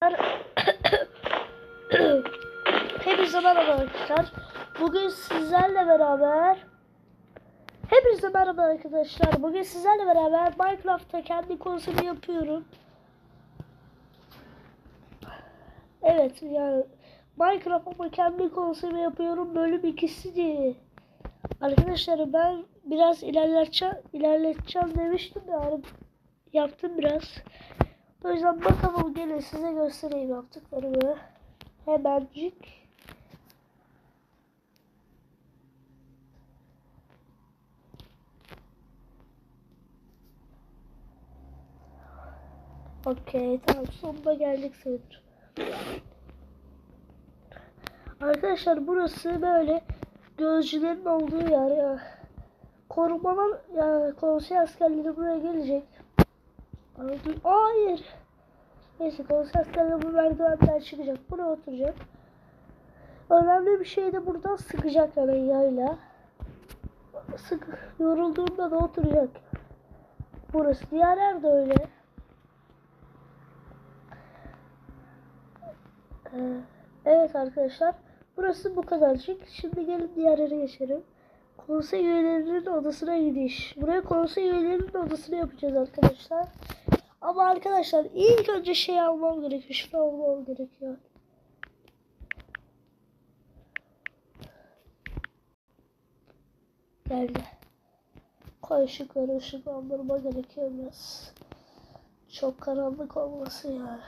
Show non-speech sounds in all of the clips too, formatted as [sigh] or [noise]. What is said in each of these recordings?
[coughs] Hepinize merhaba arkadaşlar. Bugün sizlerle beraber Hepinize merhaba arkadaşlar. Bugün sizlerle beraber Minecraft'ta kendi konusunu yapıyorum. Evet yani Minecraft'ta kendi konusunu yapıyorum. Bölüm ikisi diye. Arkadaşlar ben biraz ilerleteceğim, ilerleteceğim demiştim yani yaptım biraz. O yüzden bakalım gelin size göstereyim yaptıklarımı. Hemencik. Okey tamam sonuna geldik sayılır. Arkadaşlar burası böyle gözcülerin olduğu yer ya. Korumalar ya konsey askerleri buraya gelecek. Abi, Hayır. Neyse askerleri bu merdivenden çıkacak. Buraya oturacak. Önemli bir şey de buradan sıkacak hemen yayla. Sık yorulduğunda da oturacak. Burası. Diğer yer de öyle. Ee, evet arkadaşlar. Burası bu kadarcık. Şimdi gelin diğer yere geçelim. Konsey üyelerinin odasına gidiş. Buraya konsey üyelerinin odasını yapacağız arkadaşlar. Ama arkadaşlar ilk önce şey almam gerekiyor. Şunu almam gerekiyor. Geldi. Koy ışıkları ışıklandırma gerekiyor biraz. Çok karanlık olması ya.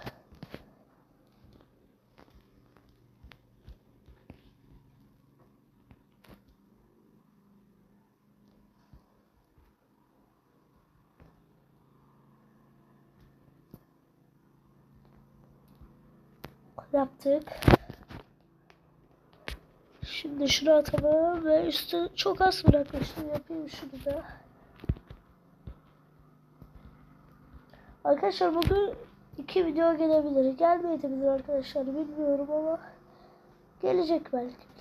Yaptık. Şimdi şunu atalım ve üstü çok az bırakmıştım. Yapayım şunu da. Arkadaşlar bugün iki video gelebilir. Gelmeyebilir arkadaşlar bilmiyorum ama gelecek belki.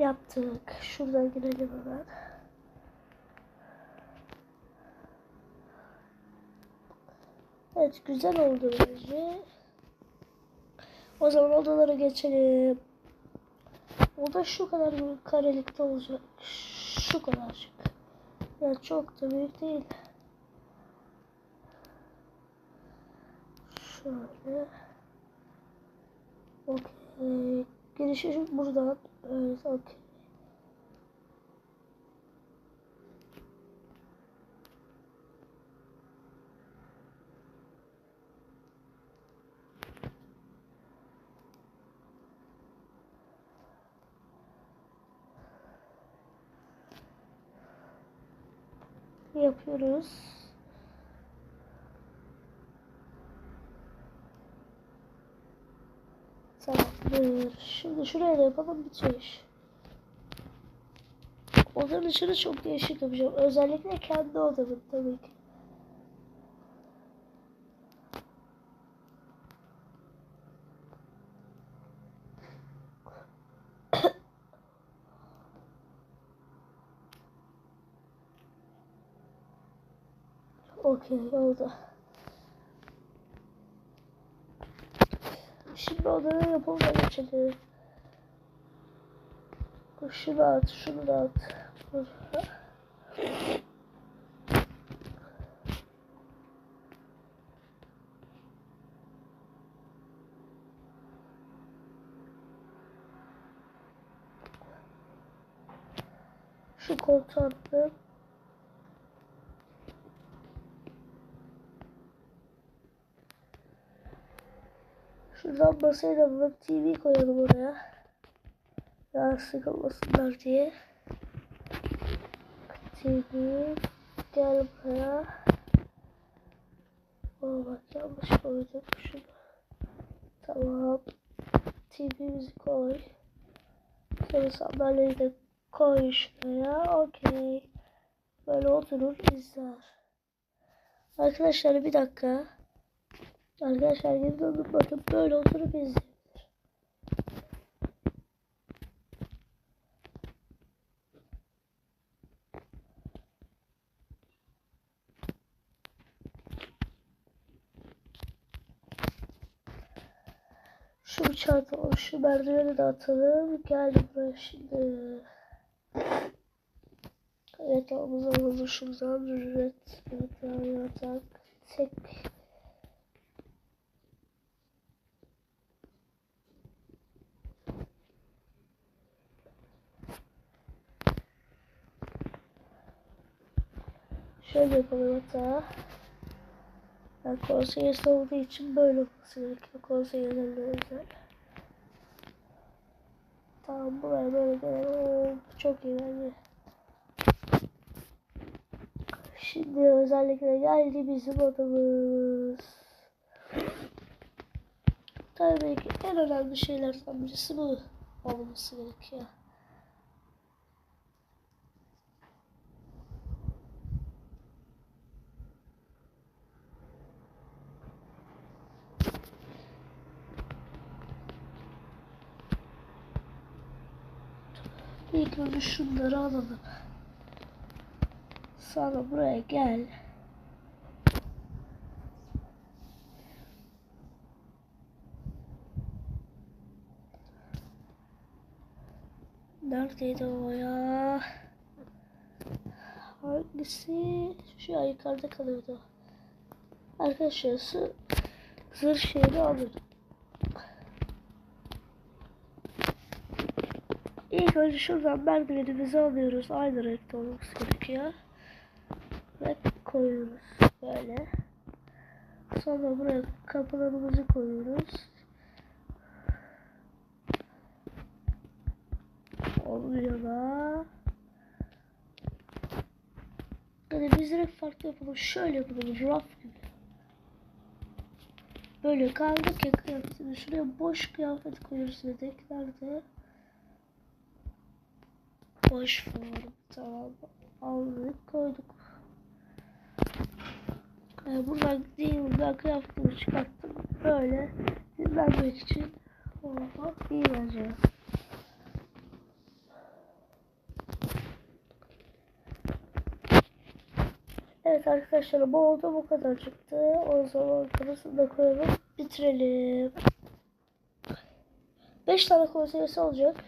Yaptık. Şuradan girelim hemen. Evet güzel oldu bence. O zaman odalara geçelim. Oda şu kadar bir karelikte olacak. Şu kadarcık. Yani çok da büyük değil. Şöyle. Okey. Girişi buradan. Evet okey. yapıyoruz. Tamamdır. Şimdi şuraya da yapalım bitiyor iş. Odanın içini çok değişik yapacağım. Özellikle kendi odamın tabii ki. [coughs] Okey oldu. Şimdi odaya yapalım da geçelim. Şunu at, şunu da at. Şu koltuğu attım. Şuradan masaya da TV koyalım oraya. Daha sıkılmasınlar diye. TV gel buraya. Oo bak yanlış koydum şunu. Tamam. TV'mizi koy. Şöyle sandalyeyi de koy şuraya. Okey. Böyle oturur izler. Arkadaşlar bir dakika. Arkadaşlar geri dönüp bakın böyle oturup izleyebilir. Şu bıçağı atalım, şu merdiveni de atalım. Gel buraya şimdi. Evet alımızı alalım şuradan. Üret, yatak, yatak, tek. Şöyle yapalım yatağı. Yani konseyers olduğu için böyle olması gerekiyor. Konseyerlerle özel. Tamam buraya böyle gelelim. Çok iyi bence. Şimdi özellikle geldi bizim odamız. Tabii ki en önemli şeylerden birisi bu olması gerekiyor. İlk önce şunları alalım. Sonra buraya gel. Neredeydi o ya? Hangisi? Şu an yukarıda kalıyordu. Arkadaşlar zırh şeyini alırım. İlk önce şuradan merdivenimizi alıyoruz. Aynı renkte olması gerekiyor. Ve koyuyoruz böyle. Sonra buraya kapılarımızı koyuyoruz. Olmuyor da. Yani biz direkt farklı yapalım. Şöyle yapalım. Raf gibi. Böyle kaldık ya kıyafetini. Şuraya boş kıyafet koyuyoruz dedik. Boş form. Tamam. Aldık koyduk. Yani buradan değil ben kıyafetimi çıkarttım. Böyle dinlenmek için. Oldu. İyi bence. Evet arkadaşlar bu oldu bu kadar çıktı. O zaman kafasını da koyalım. Bitirelim. 5 tane konseyesi olacak.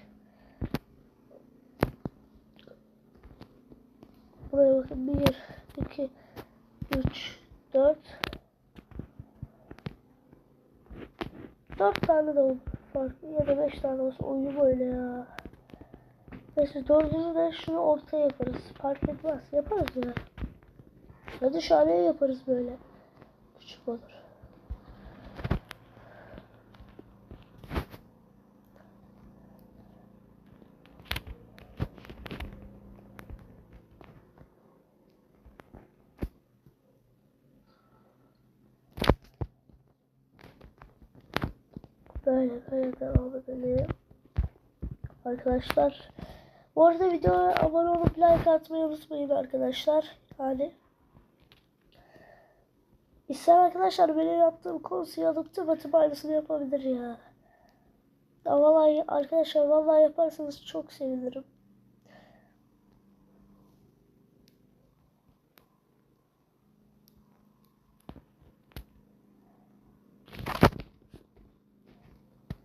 Buraya bakın 1, 2, 3, 4 4 tane de olur farklı ya da 5 tane olsa oyun böyle ya. Neyse dördünü de şunu ortaya yaparız. Fark etmez. Yaparız ya. Şu an ev yaparız böyle. Küçük olur. Böyle devam edelim. Arkadaşlar. Bu arada videoya abone olup like atmayı unutmayın arkadaşlar. Yani. İsteyen arkadaşlar benim yaptığım konseyi alıp tıpatıp aynısını yapabilir ya. ya vallahi arkadaşlar vallahi yaparsanız çok sevinirim.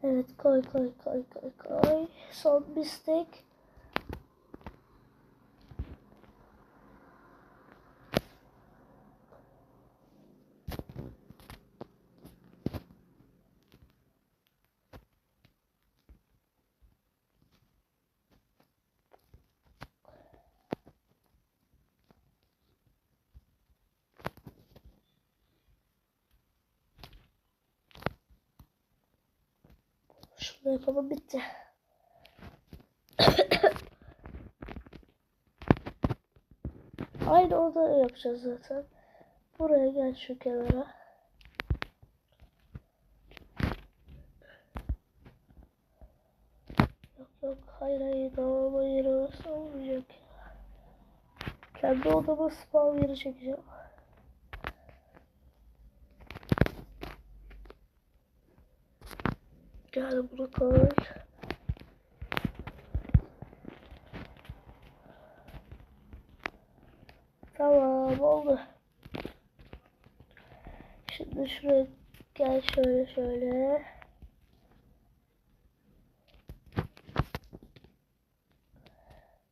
Evet koy koy koy koy koy. Son bir steak. Şunu yapalım bitti. [coughs] Aynı orada yapacağız zaten. Buraya gel şu kenara. Yok yok hayır hayır hayır orası olmayacak. Kendi odama spawn yeri çekeceğim. Yani bunu koy. Tamam oldu. Şimdi şuraya gel şöyle şöyle.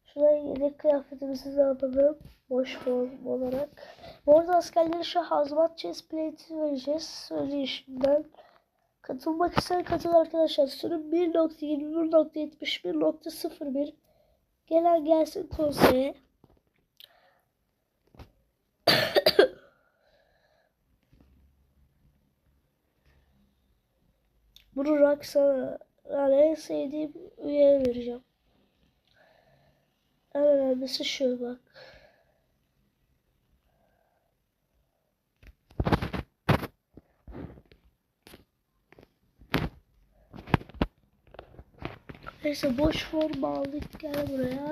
Şuraya yedek kıyafetimizi de alalım. Boş form olarak. Bu arada askerlere şu hazmat chest plate'i vereceğiz. Söyleyeyim şimdiden. Katılmak isteyen katıl arkadaşlar. Sürüm 1.21.71.01 Gelen gelsin konseye. [coughs] Bunu Raksa yani en sevdiğim üyeye vereceğim. En önemlisi şu bak. Neyse boş form aldık gel buraya.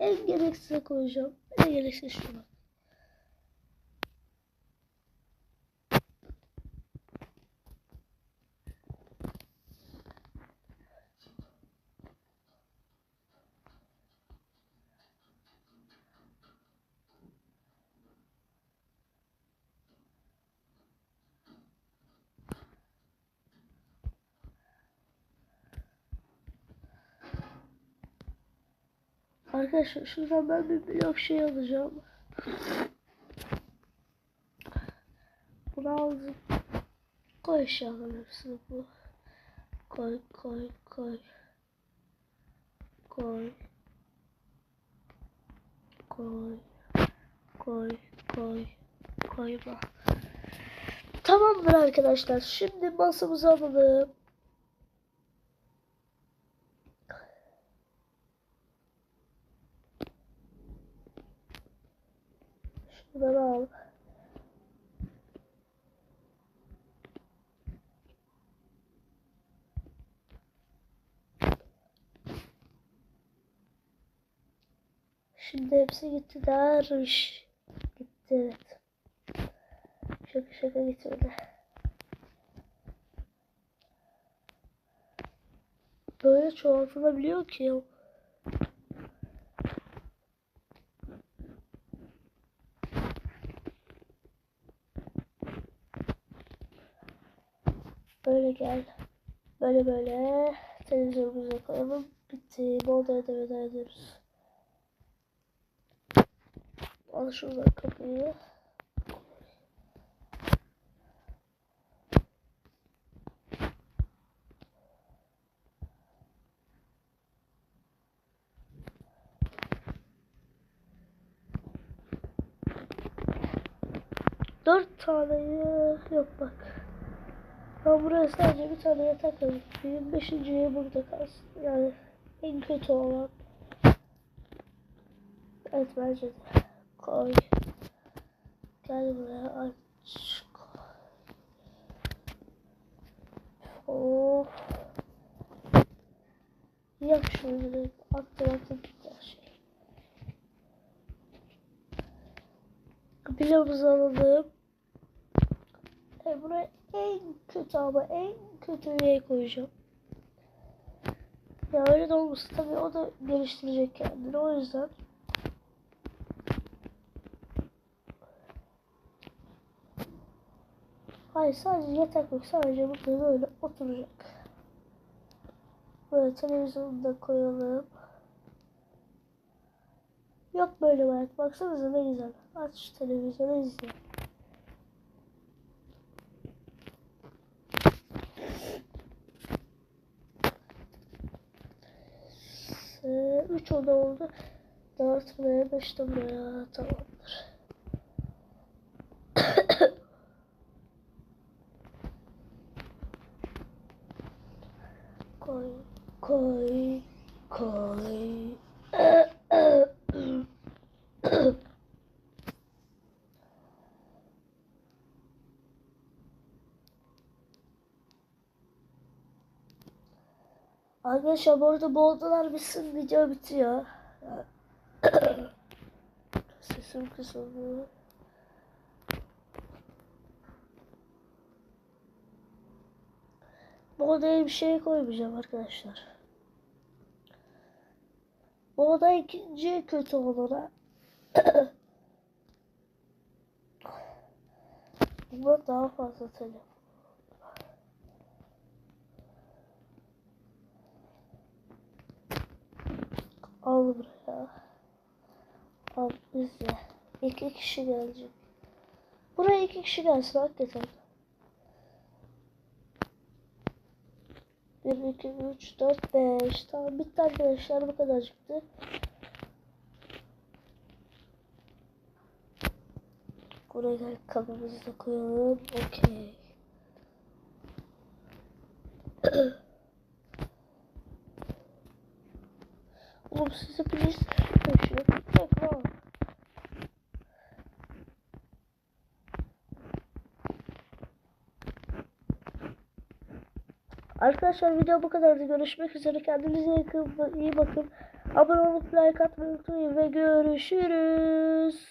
En gereksize koyacağım. En gereksiz şu Arkadaşlar şuradan ben bir blok şey alacağım. Bunu aldım. Koy aşağıdan hepsini bu. Koy koy koy. Koy. Koy. Koy koy. Koyma. Tamamdır arkadaşlar. Şimdi masamızı alalım. Şuradan al. Şimdi hepsi gitti dermiş. Gitti evet. Şaka şaka gitmedi. Böyle çoğaltılabiliyor ki. Böyle gel. Böyle böyle. Televizyonumuza koyalım. Bitti. Bu odaya da veda ediyoruz. Al şuradan kapıyı. Dört tane yok bak. Ben buraya sadece bir tane yatak. Benim beşinciye burada kalsın. Yani en kötü olan. Evet bence de. Koy. Gel buraya aç. Of. Yap şunu direkt. Attım attım gitti her şey. Pilavımızı alalım. E buraya en kötü ama en kötü üyeye koyacağım. Ya öyle de olmasın tabii o da geliştirecek kendini o yüzden. Hayır sadece yatak yok sadece burada böyle oturacak. Böyle televizyonu da koyalım. Yok böyle bayat baksanıza ne güzel. Aç televizyonu izle. Ee, üç oda oldu. Dört buraya, beş de buraya. Tamamdır. [coughs] koy, koy, koy. [coughs] Arkadaşlar bu arada bu odalar bitsin video bitiyor. [coughs] Sesim kısıldı. Bu odaya bir şey koymayacağım arkadaşlar. Bu oda ikinci kötü olana. [coughs] Bunlar daha fazla talep. Al buraya. Al izle. İki kişi gelecek. Buraya iki kişi gelsin hakikaten. 1, 2, 3, 4, 5. Tamam bitti arkadaşlar bu kadar çıktı. Buraya kabımızı da koyalım. Okey. [clears throat] Oğlum sizi Arkadaşlar video bu kadardı. Görüşmek üzere. Kendinize iyi bakın. Abone olup like atmayı unutmayın ve görüşürüz.